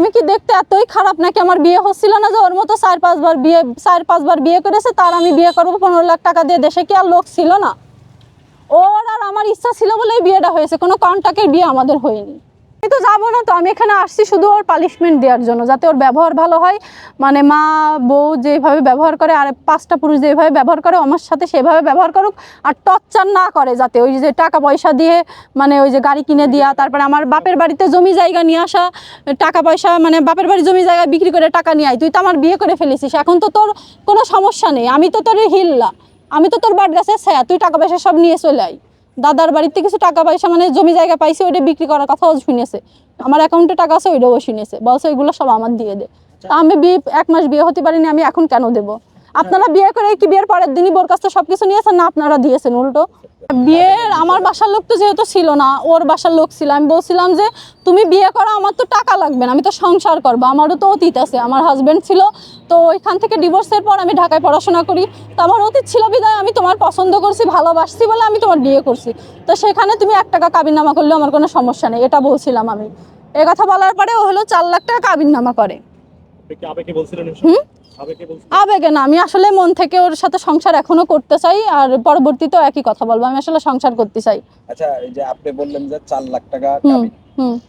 আমি কি দেখতে এতই খারাপ নাকি আমার বিয়ে হচ্ছিল না যে ওর মতো চার পাঁচবার বিয়ে, চার পাঁচবার বিয়ে করেছে, তার আমি বিয়ে করব, পনেরো লাখ টাকা দিয়ে দেশে কি আর লোক ছিল না? ওর আর আমার ইচ্ছা ছিল বলেই বিয়েটা হয়েছে, কোনো কন্টাক্টের বিয়ে আমাদের হয়নি। তো যাব না তো, আমি এখানে আসছি শুধু ওর পালিশমেন্ট দেওয়ার জন্য, যাতে ওর ব্যবহার ভালো হয়। মানে মা, বউ যেভাবে ব্যবহার করে, আর পাঁচটা পুরুষ যেভাবে ব্যবহার করে আমার সাথে সেভাবে ব্যবহার করুক, আর টর্চার না করে যাতে ওই যে টাকা পয়সা দিয়ে মানে ওই যে গাড়ি কিনে দেওয়া তারপরে আমার বাপের বাড়িতে জমি জায়গা নিয়ে আসা, টাকা পয়সা মানে বাপের বাড়ি জমি জায়গা বিক্রি করে টাকা নিয়ে আয়, তুই তো আমার বিয়ে করে ফেলেছিস, এখন তো তোর কোনো সমস্যা নেই, আমি তো তোর হিল্লা, আমি তো তোর বাট গাছের ছায়া, তুই টাকা পয়সা সব নিয়ে চলে আয়। দাদার বাড়িতে কিছু টাকা পয়সা মানে জমি জায়গা পাইছে, ওইটা বিক্রি করার কথাও শুনেছে আমার অ্যাকাউন্টে টাকা আছে, ওইটাও শুনেছে বলছে ওইগুলো সব আমার দিয়ে দে। আমি বিয়ে, এক মাস বিয়ে হতে পারিনি, আমি এখন কেন দেব? আপনারা বিয়ে করে কি বিয়ের পরের দিনই বোর কাছ থেকে সবকিছু নিয়েছেন না আপনারা দিয়েছেন উল্টো বিয়ের আমার বাসার লোক তো যেহেতু ছিল না ওর বাসার লোক ছিল আমি বলছিলাম যে তুমি বিয়ে করো আমার তো টাকা লাগবে না আমি তো সংসার করব আমারও তো অতীত আছে আমার হাজবেন্ড ছিল তো ওইখান থেকে ডিভোর্সের পর আমি ঢাকায় পড়াশোনা করি তো আমার অতীত ছিল বিদায় আমি তোমার পছন্দ করছি ভালোবাসছি বলে আমি তোমার বিয়ে করছি তো সেখানে তুমি এক টাকা কাবিননামা করলেও আমার কোনো সমস্যা নেই এটা বলছিলাম আমি এ কথা বলার পরে ও হলো চার লাখ টাকা কাবিননামা করে? হুম? আবেগে না আমি আসলে মন থেকে ওর সাথে সংসার এখনও করতে চাই আর পরবর্তীতেও একই কথা বলব আমি আসলে সংসার করতে চাই। আচ্ছা এই যে আপনি বললেন যে চার লাখ টাকা কাবিন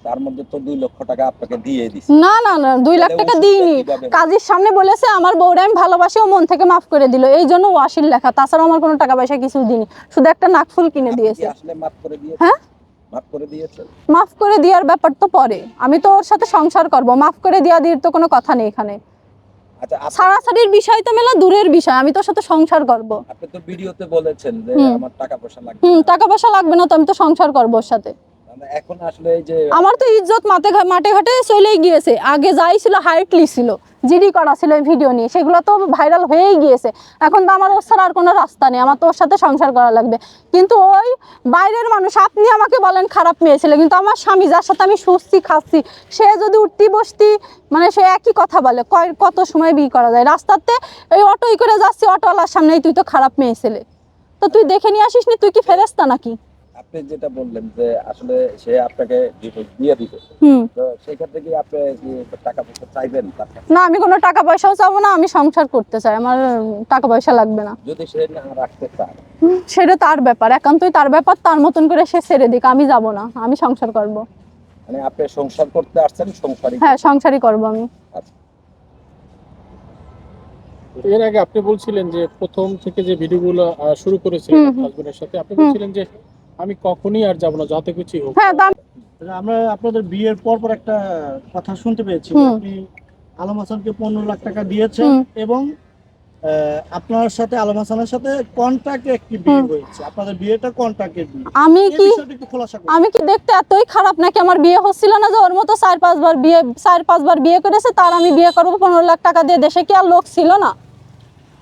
তার মধ্যে তো দুই লক্ষ টাকা আপনাকে দিয়ে দিছে। না না না দুই লাখ টাকা দিইনি। কাজীর সামনে বলেছে আমার বউরা আমি ভালোবাসি ও মন থেকে মাফ করে দিল। এই জন্য ওয়াসির লেখা তাছাড়া আমার কোনো টাকা পয়সা কিছু দিনি শুধু একটা নাকফুল কিনে দিয়েছে। আসলে মাফ করে দিয়েছেন হ্যাঁ? মাফ করে দিয়েছেন মাফ করে দেওয়ার ব্যাপার তো পরে। আমি তো ওর সাথে সংসার করব মাফ করে দেওয়া দিয়ে তো কোনো কথা নেই এখানে। আচ্ছা আপনি- বিষয় তো মেলা দূরের বিষয় আমি তোর সাথে সংসার করব আপনি তো ভিডিওতে বলেছেন যে। আমার টাকা পয়সা লাগবে হুম না। টাকা পয়সা লাগবে না তো আমি তো সংসার করব ওর সাথে এখন আসলে যে আমার তো ইজ্জত মাঠে মাঠে ঘাটে চলেই গিয়েছে। আগে যাই ছিল হাইটলি ছিল, জিডি করা ছিল ভিডিও নিয়ে। সেগুলো তো ভাইরাল হয়েই গিয়েছে। এখন তো আমার ওর ছাড়া আর কোনো রাস্তা নেই। আমার তো ওর সাথে সংসার করা লাগবে। কিন্তু ওই বাইরের মানুষ, আপনি আমাকে বলেন খারাপ মেয়ে ছিল, কিন্তু আমার স্বামী, যার সাথে আমি শুচ্ছি খাচ্ছি, সে যদি উঠতি বসতি মানে সে একই কথা বলে, কয় কত সময় বিয়ে করা যায়? রাস্তাতে এই অটোই করে যাচ্ছি, অটোওয়ালার সামনেই তুই তো খারাপ মেয়ে ছেলে। তো তুই দেখে নিয়ে আসিস নি তুই কি ফেরেস্তা নাকি? আপনি যেটা বললেন যে আসলে সে আপনাকে divorce দিয়ে দিবে। হুম। তো সেক্ষেত্রে কি আপনি টাকা পয়সা চাইবেন না আমি কোনো টাকা পয়সাও চাবো না আমি সংসার করতে চাই। আমার টাকা পয়সা লাগবে না। যদি সে না রাখতে চায়? সেটা তার ব্যাপার। একান্তই তার ব্যাপার তার মতন করে সে ছেড়ে দিক আমি যাব না আমি সংসার করব। মানে আপনি সংসার করতে আসছেন সংসারই হ্যাঁ সংসারই করব আমি। এর আগে আপনি বলছিলেন যে প্রথম থেকে যে ভিডিওগুলো শুরু করেছিলেন। হাজবেন্ডের সাথে আপনি বলছিলেন যে আমি কখনই আর যাব না যাতে কিছু হোক। হ্যাঁ দাম আমরা আপনাদের বিয়ের পর পর একটা কথা শুনতে পেয়েছি। আপনি আলম হাসানকে পনেরো লাখ টাকা দিয়েছেন এবং আপনার সাথে আলম হাসানের সাথে কন্ট্রাক্টে একটি বিয়ে হয়েছে। আপনাদের বিয়েটা কন্ট্রাক্টের বিয়ে। আমি কি। আমি কি দেখতে এতই খারাপ নাকি আমার বিয়ে হচ্ছিল না যে ওর মতো চার পাঁচবার বিয়ে চার পাঁচবার বিয়ে করেছে তার আমি বিয়ে করব পনেরো লাখ টাকা দিয়ে? দেশে কি আর লোক ছিল না?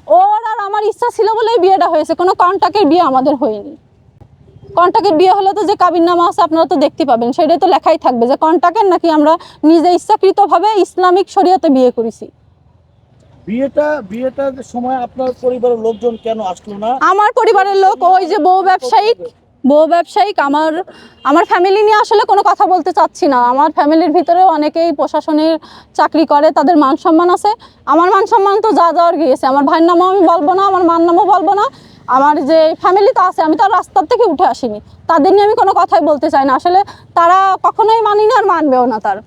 ওর আর আমার ইচ্ছা ছিল বলেই বিয়েটা হয়েছে। কোনো কন্টাক্টের বিয়ে আমাদের হয়নি। কন্টাক্টের বিয়ে হলে তো যে কাবিননামা আছে আপনারা তো দেখতে পাবেন সেটাই তো লেখাই থাকবে যে কন্টাক্টের নাকি আমরা নিজে ইচ্ছাকৃতভাবে ইসলামিক শরীয়তে বিয়ে করেছি। বিয়েটা বিয়েটার সময় আপনার পরিবারের লোকজন কেন আসলো না? আমার পরিবারের লোক ওই যে বউ ব্যবসায়িক বউ ব্যবসায়িক আমার আমার ফ্যামিলি নিয়ে আসলে কোনো কথা বলতে চাচ্ছি না। আমার ফ্যামিলির অনেকেই প্রশাসনের চাকরি করে তাদের মান সম্মান আছে। আমার মান সম্মান তো যা যাওয়ার গিয়েছে। আমার ভাইয়ের নামও আমি বলব না আমার মার নামও বলব না। আমার যে ফ্যামিলি তো আছে, আমি তো রাস্তার থেকে উঠে আসিনি। তাদের নিয়ে আমি কোনো কথাই বলতে চাই না। আসলে তারা কখনোই মানি না আর মানবেও না তার।